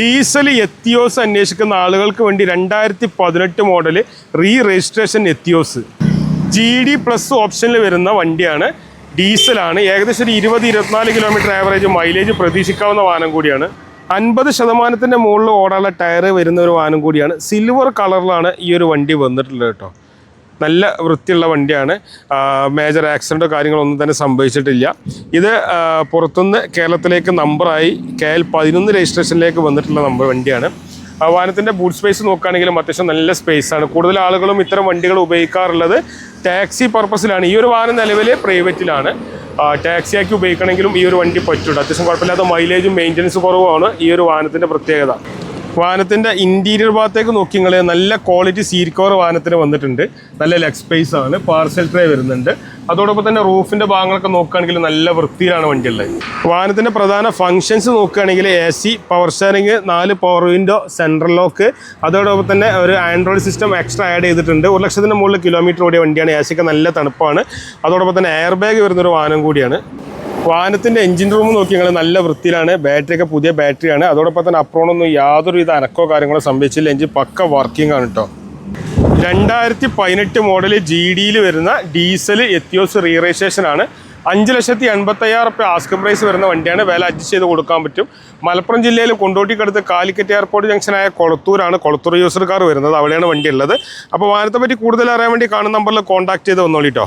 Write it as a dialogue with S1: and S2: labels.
S1: Diesel Etios അന്വേഷിക്കുന്ന ആളുകൾക്ക് വേണ്ടി രണ്ടായിരത്തി പതിനെട്ട് model re registration Etios. G D plus ഓപ്ഷനിൽ വരുന്ന വണ്ടിയാണ്. ഡീസലാണ്. ഏകദേശം ഒരു ഇരുപത് ഇരുപത്തിനാല് കിലോമീറ്റർ ആവറേജ് മൈലേജ് പ്രതീക്ഷിക്കാവുന്ന വാഹനം കൂടിയാണ്. അൻപത് ശതമാനത്തിന്റെ മുകളിൽ ഓടാനുള്ള ടയർ വരുന്ന ഒരു വാഹനം കൂടിയാണ്. സിൽവർ കളറിലാണ് ഈ ഒരു വണ്ടി വന്നിട്ടുള്ളത് കേട്ടോ. നല്ല വൃത്തിയുള്ള വണ്ടിയാണ്. മേജർ ആക്സിഡന്റോ കാര്യങ്ങളൊന്നും തന്നെ സംഭവിച്ചിട്ടില്ല. ഇത് പുറത്തുനിന്ന് കേരളത്തിലേക്ക് നമ്പറായി കെ എൽ പതിനൊന്ന് രജിസ്ട്രേഷനിലേക്ക് വന്നിട്ടുള്ള നമ്പർ വണ്ടിയാണ്. വാഹനത്തിന്റെ ബൂട്ട് സ്പേസ് നോക്കുകയാണെങ്കിലും അത്യാവശ്യം നല്ല സ്പേസ് ആണ്. കൂടുതൽ ആളുകളും ഇത്തരം വണ്ടികൾ ഉപയോഗിക്കാറുള്ളത് ടാക്സി പർപ്പസിലാണ് ഈ ഒരു വാഹനം നിലവിൽ പ്രൈവറ്റിലാണ് ടാക്സി ആക്കി ഉപയോഗിക്കണമെങ്കിലും ഈ ഒരു വണ്ടി പറ്റുള്ളൂ അത്യാവശ്യം കുഴപ്പമില്ലാത്ത മൈലേജും മെയിന്റനൻസ് കുറവുമാണ് ഈ ഒരു വാഹനത്തിന്റെ പ്രത്യേകത. വാഹനത്തിന്റെ ഇന്റീരിയർ ഭാഗത്തേക്ക് നോക്കി നിങ്ങൾ നല്ല ക്വാളിറ്റി സീറ്റ് കവർ വാഹനത്തിന് വന്നിട്ടുണ്ട്. നല്ല ലെഗ് സ്പേസ് ആണ് പാർസൽ ട്രേ വരുന്നുണ്ട്. അതോടൊപ്പം തന്നെ റൂഫിന്റെ ഭാഗങ്ങളൊക്കെ നോക്കുകയാണെങ്കിൽ നല്ല വൃത്തിയിലാണ് വണ്ടിയുള്ളത്. വാഹനത്തിന്റെ പ്രധാന ഫങ്ഷൻസ് നോക്കുകയാണെങ്കിൽ എ സി പവർ സ്റ്റാരിങ് നാല് പവർ വിൻഡോ സെൻട്രൽ ലോക്ക് അതോടൊപ്പം തന്നെ ഒരു ആൻഡ്രോയിഡ് സിസ്റ്റം എക്സ്ട്രാ ആഡ് ചെയ്തിട്ടുണ്ട്. ഒരു ലക്ഷത്തിന് മുകളിൽ കിലോമീറ്റർ ഓടിയ വണ്ടിയാണ് എ സിക്ക് നല്ല തണുപ്പാണ്. അതോടൊപ്പം തന്നെ എയർ ബാഗ് വരുന്നൊരു വാഹനം കൂടിയാണ്. വാഹനത്തിന്റെ എഞ്ചിൻ റൂം നോക്കി ഞങ്ങൾ നല്ല വൃത്തിയിലാണ്. ബാറ്ററി ഒക്കെ പുതിയ ബാറ്ററിയാണ് അതോടൊപ്പം തന്നെ അപ്രോണൊന്നും യാതൊരുവിധ അനക്കോ കാര്യങ്ങളോ സംഭവിച്ചില്ല. എഞ്ചിൻ പക്ക വർക്കിംഗ് ആണ് കേട്ടോ രണ്ടായിരത്തി പതിനെട്ട് മോഡൽ ജി ഡിയിൽ വരുന്ന ഡീസൽ എത്തിയോസ് റീ രജിസ്ട്രേഷൻ ആണ്. അഞ്ച് ലക്ഷത്തി എൺപത്തയ്യായിരം റുപ്യ ആസ്ക് പ്രൈസ് വരുന്ന വണ്ടിയാണ്. വില അഡ്ജസ്റ്റ് ചെയ്ത് കൊടുക്കാൻ പറ്റും. മലപ്പുറം ജില്ലയിൽ കൊണ്ടോട്ടിക്കടുത്ത് കാലിക്കറ്റ് എയർപോർട്ട് ജംഗ്ഷനായ കൊളത്തൂരാണ് കൊളത്തൂർ യൂസർ കാർ വരുന്നത്. അവിടെയാണ് വണ്ടി ഉള്ളത്. അപ്പോൾ വാഹനത്തെ പറ്റി കൂടുതൽ അറിയാൻ വേണ്ടി കാണുന്ന നമ്പറിൽ കോൺടാക്ട് ചെയ്ത് വന്നോളിട്ടോ